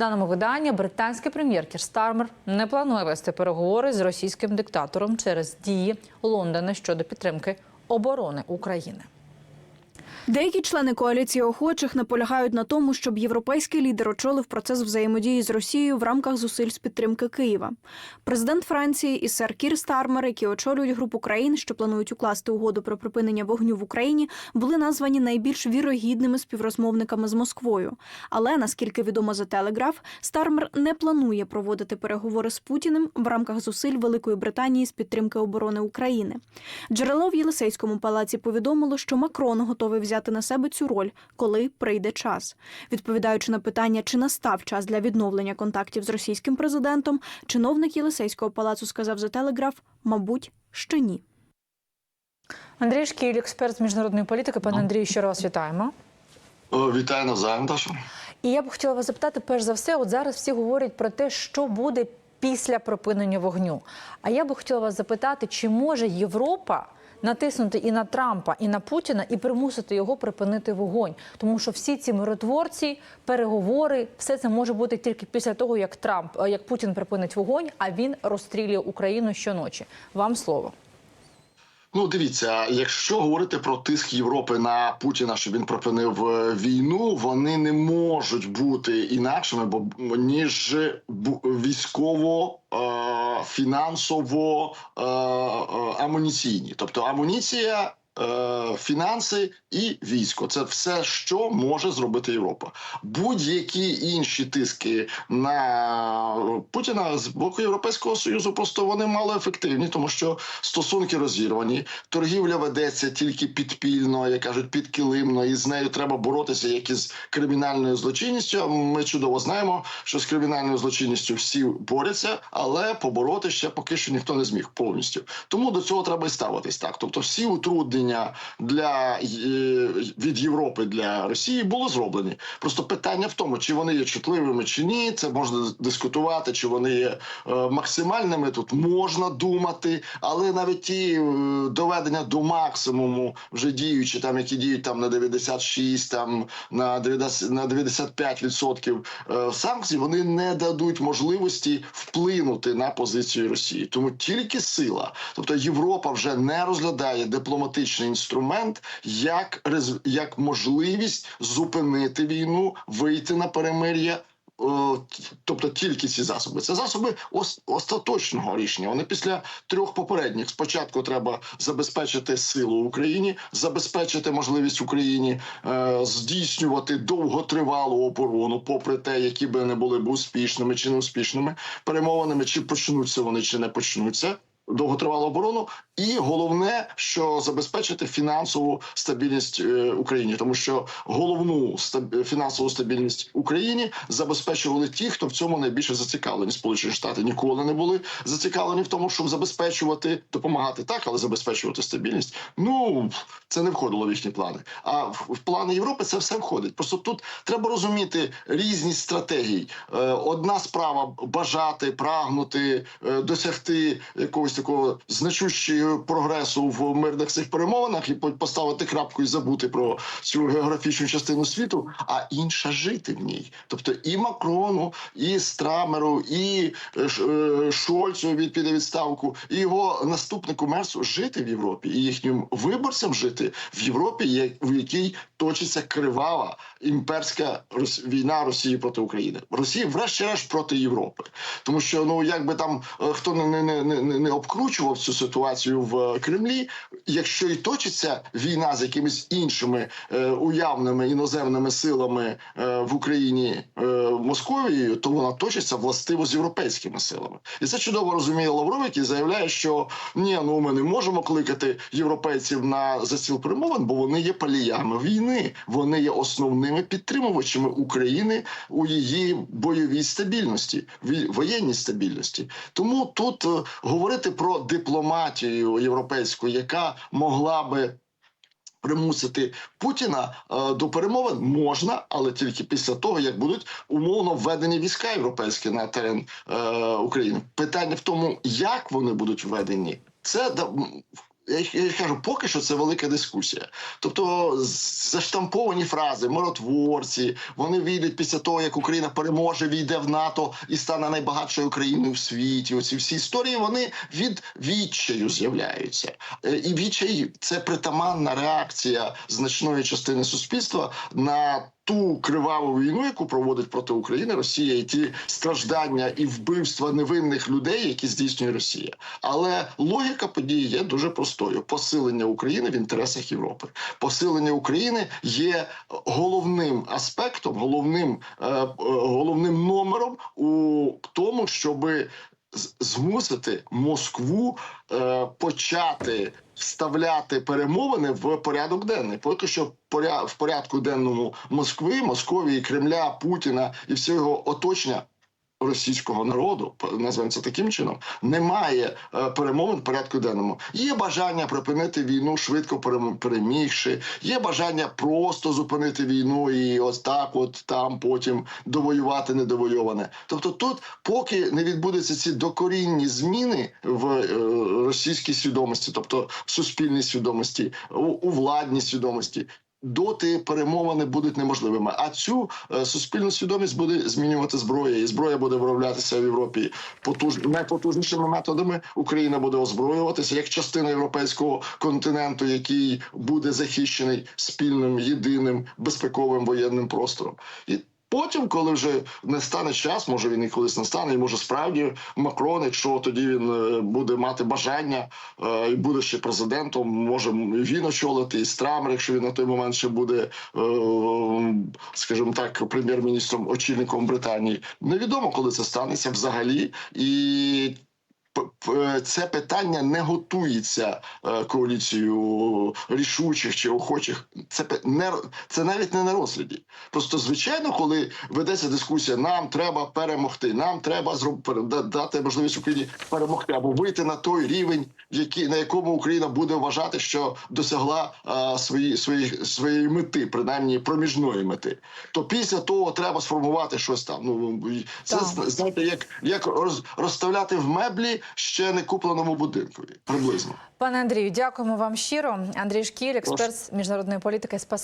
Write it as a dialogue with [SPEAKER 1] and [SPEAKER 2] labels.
[SPEAKER 1] даному виданні британський прем'єр Кір Стармер не планує вести переговори з російським диктатором через дії Лондона щодо підтримки оборони України.
[SPEAKER 2] Деякі члени коаліції охочих наполягають на тому, щоб європейський лідер очолив процес взаємодії з Росією в рамках зусиль з підтримки Києва. Президент Франції і сер Кір Стармер, які очолюють групу країн, що планують укласти угоду про припинення вогню в Україні, були названі найбільш вірогідними співрозмовниками з Москвою. Але наскільки відомо за Телеграф, Стармер не планує проводити переговори з Путіним в рамках зусиль Великої Британії з підтримки оборони України. Джерело в Єлисейському палаці повідомило, що Макрон готовий взяти на себе цю роль, коли прийде час. Відповідаючи на питання, чи настав час для відновлення контактів з російським президентом, чиновник Єлисейського палацу сказав за телеграф, мабуть, що ні.
[SPEAKER 1] Андрій Шкіль, експерт з міжнародної політики. Пане Андрію, ще раз вітаємо.
[SPEAKER 3] Вітаю навзаєм, Даша.
[SPEAKER 1] І я б хотіла вас запитати, перш за все, от зараз всі говорять про те, що буде після припинення вогню. А я би хотіла вас запитати, чи може Європа натиснути і на Трампа, і на Путіна, і примусити його припинити вогонь? Тому що всі ці миротворці, переговори, все це може бути тільки після того, як Трамп, е, як Путін припинить вогонь, а він розстрілює Україну щоночі. Вам слово.
[SPEAKER 3] Ну, дивіться, якщо говорити про тиск Європи на Путіна, щоб він припинив е, війну, вони не можуть бути інакшими, бо ніж військово. Фінансово е, е, амуніційні, тобто амуніція, фінанси і військо це все, що може зробити Європа. Будь-які інші тиски на Путіна з боку Європейського союзу просто вони мало ефективні, тому що стосунки розірвані, торгівля ведеться тільки підпільно, як кажуть, підкилимно, і з нею треба боротися як із кримінальною злочинністю. Ми чудово знаємо, що з кримінальною злочинністю всі борються, але побороти ще поки що ніхто не зміг повністю. Тому до цього треба і ставитись так. Тобто, всі утруднення для е, від Європи для Росії були зроблені. Просто питання в тому, чи вони є чутливими чи ні. Це можна дискутувати, чи вони є е, максимальними. Тут можна думати, але навіть ті е, доведення до максимуму, вже діючі, там які діють там на 96, там на 90, на 95% е, санкцій, вони не дадуть можливості вплинути на позицію Росії. Тому тільки сила, тобто Європа вже не розглядає дипломатичний інструмент як як можливість зупинити війну, вийти на перемир'я. Е, Тобто тільки ці засоби. Це засоби остаточного рішення. Вони після трьох попередніх. Спочатку треба забезпечити силу Україні, забезпечити можливість Україні е, здійснювати довготривалу оборону, попри те, які би не були б успішними чи неуспішними перемовинами, чи почнуться вони, чи не почнуться. Довготривалу оборону, і головне, що забезпечити фінансову стабільність е, Україні, тому що головну фінансову стабільність Україні забезпечували ті, хто в цьому найбільше зацікавлені. Сполучені Штати ніколи не були зацікавлені в тому, щоб забезпечувати, допомагати так, але забезпечувати стабільність. Ну це не входило в їхні плани. А в, плани Європи це все входить. Просто тут треба розуміти різність стратегій. Е, одна справа бажати, прагнути, е, досягти якогось такого значущого прогресу в мирних цих перемовинах і поставити крапку і забути про цю географічну частину світу, а інша жити в ній. Тобто і Макрону, і Страмеру, і е, е, Шольцу від піде відставку, і його наступнику Мерсу жити в Європі, і їхнім виборцям жити в Європі, в якій точиться кривава імперська війна Росії проти України. Росія, врешті-решт, проти Європи, тому що ну якби там е, хто не, не, не, не, не обкручував цю ситуацію в е, Кремлі, якщо і точиться війна з якимись іншими е, уявними іноземними силами е, в Україні е, Московією, то вона точиться властиво з європейськими силами, і це чудово розуміє Лавров, який заявляє, що ні, ну ми не можемо кликати європейців на за стіл перемовин, бо вони є паліями війни, вони є основними підтримувачами України у її бойовій стабільності, вій- воєнній стабільності. Тому тут е, говорити про дипломатію європейську, яка могла би примусити Путіна е, до перемовин можна, але тільки після того, як будуть умовно введені війська європейські на терен е, України. Питання в тому, як вони будуть введені, це я кажу, поки що це велика дискусія. Тобто заштамповані фрази, миротворці, вони війдуть після того, як Україна переможе, війде в НАТО і стане найбагатшою країною в світі. Оці всі історії вони від відчаю з'являються. Е, І відчай це притаманна реакція значної частини суспільства на. Ту криваву війну, яку проводить проти України Росія, і ті страждання і вбивства невинних людей, які здійснює Росія. Але логіка події є дуже простою: посилення України в інтересах Європи. Посилення України є головним аспектом, головним, е, е, головним номером у тому, щоби змусити Москву е, почати вставляти перемовини в порядок денний. Поки що поря- в порядку денному Москви, Московії, Кремля, Путіна і всього оточення. Російського народу назвемо це таким чином, немає е, перемовин в порядку денному. Є бажання припинити війну швидко перем- перемігши. Є бажання просто зупинити війну і ось так, от там потім довоювати недовойоване. Тобто, тут, поки не відбудуться ці докорінні зміни в е, російській свідомості, тобто в суспільній свідомості, у владній свідомості. Доти перемовини будуть неможливими. А цю е, суспільну свідомість буде змінювати зброя, і зброя буде вироблятися в Європі потуж... найпотужнішими методами. Україна буде озброюватися як частина європейського континенту, який буде захищений спільним єдиним безпековим воєнним простором. І Потім, коли вже не стане час, може він і колись настане, і може справді Макрон, якщо тоді він е, буде мати бажання е, і буде ще президентом, може він очолити і Страмер, якщо він на той момент ще буде, е, скажімо так, прем'єр-міністром, очільником Британії. Невідомо, коли це станеться взагалі, і це питання не готується е, коаліцією рішучих чи охочих. Це не це навіть не на розгляді. Просто звичайно, коли ведеться дискусія, нам треба перемогти, нам треба зроб... дати можливість Україні перемогти або вийти на той рівень, який на якому Україна буде вважати, що досягла а, свої, свої, своєї мети, принаймні проміжної мети. То після того треба сформувати щось там. Ну це
[SPEAKER 1] Так.
[SPEAKER 3] знаєте, як, як роз, розставляти в меблі ще не купленому будинкові приблизно.
[SPEAKER 1] Пане Андрію, дякуємо вам щиро. Андрій Шкіль, експерт з міжнародної політики. Спасибі.